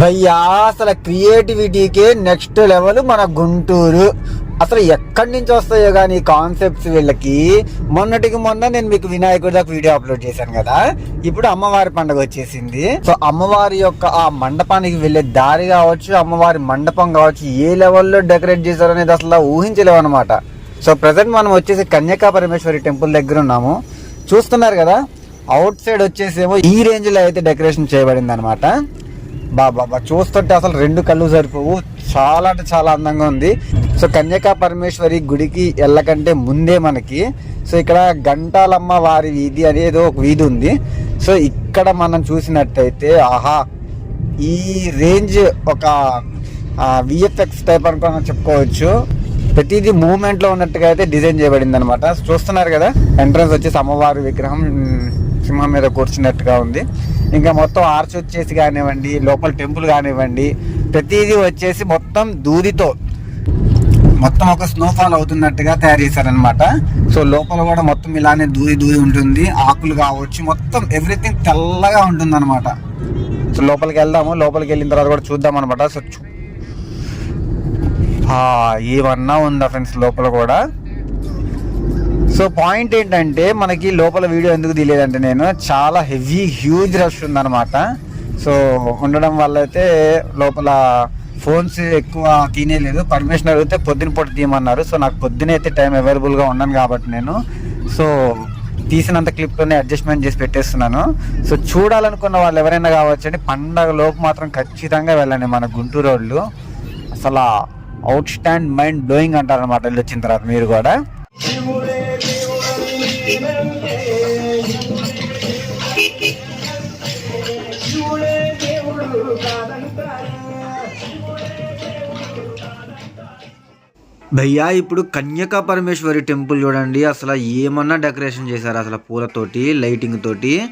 భయ్యా అసలు క్రియేటివిటీకే next level మన గుంటూరు. అసలు ఎక్కడి నుంచి వస్తాయో కానీ కాన్సెప్ట్స్ వీళ్ళకి? మొన్నటికి మొన్న నేను మీకు వినాయకుడి దాకా వీడియో అప్లోడ్ చేశాను కదా. ఇప్పుడు అమ్మవారి పండుగ వచ్చేసింది. సో అమ్మవారి యొక్క ఆ మండపానికి వెళ్ళే దారి కావచ్చు అమ్మవారి మండపం కావచ్చు ఏ లెవెల్లో డెకరేట్ చేశారు అనేది అసలు ఊహించలేము అనమాట సో ప్రజెంట్ మనం వచ్చేసి కన్యకా పరమేశ్వరి టెంపుల్ దగ్గర ఉన్నాము. చూస్తున్నారు కదా అవుట్ సైడ్ వచ్చేసేమో ఈ రేంజ్లో అయితే డెకరేషన్ చేయబడింది అనమాట బాబా చూస్తుంటే అసలు రెండు కళ్ళు సరిపోవు. చాలా అంటే చాలా అందంగా ఉంది. సో కన్యకా పరమేశ్వరి గుడికి వెళ్ళకంటే ముందే మనకి. సో ఇక్కడ గంటాలమ్మ వారి వీధి అనేది ఒక వీధి ఉంది. సో ఇక్కడ మనం చూసినట్టయితే ఆహా ఈ రేంజ్ ఒక విఎఫ్ఎక్స్ టైప్ అనుకుని చెప్పుకోవచ్చు. ప్రతిదీ మూమెంట్లో ఉన్నట్టుగా అయితే డిజైన్ చేయబడింది అనమాట చూస్తున్నారు కదా ఎంట్రన్స్ వచ్చేసి అమ్మవారి విగ్రహం సింహం మీద కూర్చున్నట్టుగా ఉంది. ఇంకా మొత్తం ఆర్చ్ వచ్చేసి కానివ్వండి లోపల టెంపుల్ కానివ్వండి ప్రతిదీ వచ్చేసి మొత్తం దూదితో మొత్తం ఒక స్నోఫాల్ అవుతున్నట్టుగా తయారు చేశారనమాట సో లోపల కూడా మొత్తం ఇలానే దూది దూది ఉంటుంది. ఆకులు కావచ్చు మొత్తం ఎవ్రీథింగ్ తెల్లగా ఉంటుంది అనమాట సో లోపలికి వెళ్దాము. లోపలికి వెళ్ళిన తర్వాత కూడా చూద్దాం అనమాట సో ఏమన్నా ఉందా ఫ్రెండ్స్ లోపల కూడా? సో పాయింట్ ఏంటంటే మనకి లోపల వీడియో ఎందుకు తీయలేదంటే నేను చాలా హెవీ హ్యూజ్ రష్ ఉందన్నమాట. సో ఉండడం వల్ల అయితే లోపల ఫోన్స్ ఎక్కువ తీనేలేదు పర్మిషన్ అడిగితే పొద్దున పూట తీయమన్నారు. సో నాకు పొద్దున అయితే టైం అవైలబుల్గా ఉన్నాను కాబట్టి నేను. సో తీసినంత క్లిప్లోనే అడ్జస్ట్మెంట్ చేసి పెట్టేస్తున్నాను. సో చూడాలనుకున్న వాళ్ళు ఎవరైనా కావచ్చండి పండగ లోపు మాత్రం ఖచ్చితంగా వెళ్ళండి మన గుంటూరు వాళ్ళు అసలు అవుట్ స్టాండ్ మైండ్ బ్లోయింగ్ అంటారు అనమాట వెళ్ళి వచ్చిన తర్వాత మీరు కూడా. భయ్యా ఇప్పుడు కన్యకా పరమేశ్వరి టెంపుల్ చూడండి. అసలు ఏమన్నా డెకరేషన్ చేశారు అసలు పూలతోటి లైటింగ్ తోటి?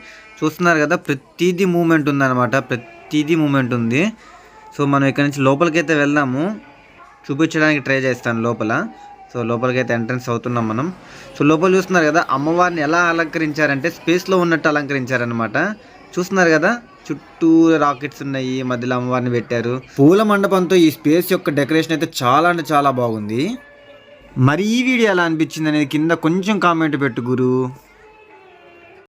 చూస్తున్నారు కదా ప్రతిదీ మూమెంట్ ఉందన్నమాట. ప్రతిదీ మూమెంట్ ఉంది. సో మనం ఇక్కడ నుంచి లోపలికైతే వెళ్దాము. చూపించడానికి ట్రై చేస్తాను లోపల. సో లోపలికైతే ఎంట్రన్స్ అవుతున్నాం మనం. సో లోపల చూస్తున్నారు కదా అమ్మవారిని ఎలా అలంకరించారంటే స్పేస్లో ఉన్నట్టు అలంకరించారనమాట చూస్తున్నారు కదా చుట్టూ రాకెట్స్ ఉన్నాయి మధ్యలో అమ్మవారిని పెట్టారు. పూల మండపంతో ఈ స్పేస్ యొక్క డెకరేషన్ అయితే చాలా అంటే చాలా బాగుంది. మరి ఈ వీడియో ఎలా అనిపించింది అనేది కింద కొంచెం కామెంట్ పెట్టు గురు.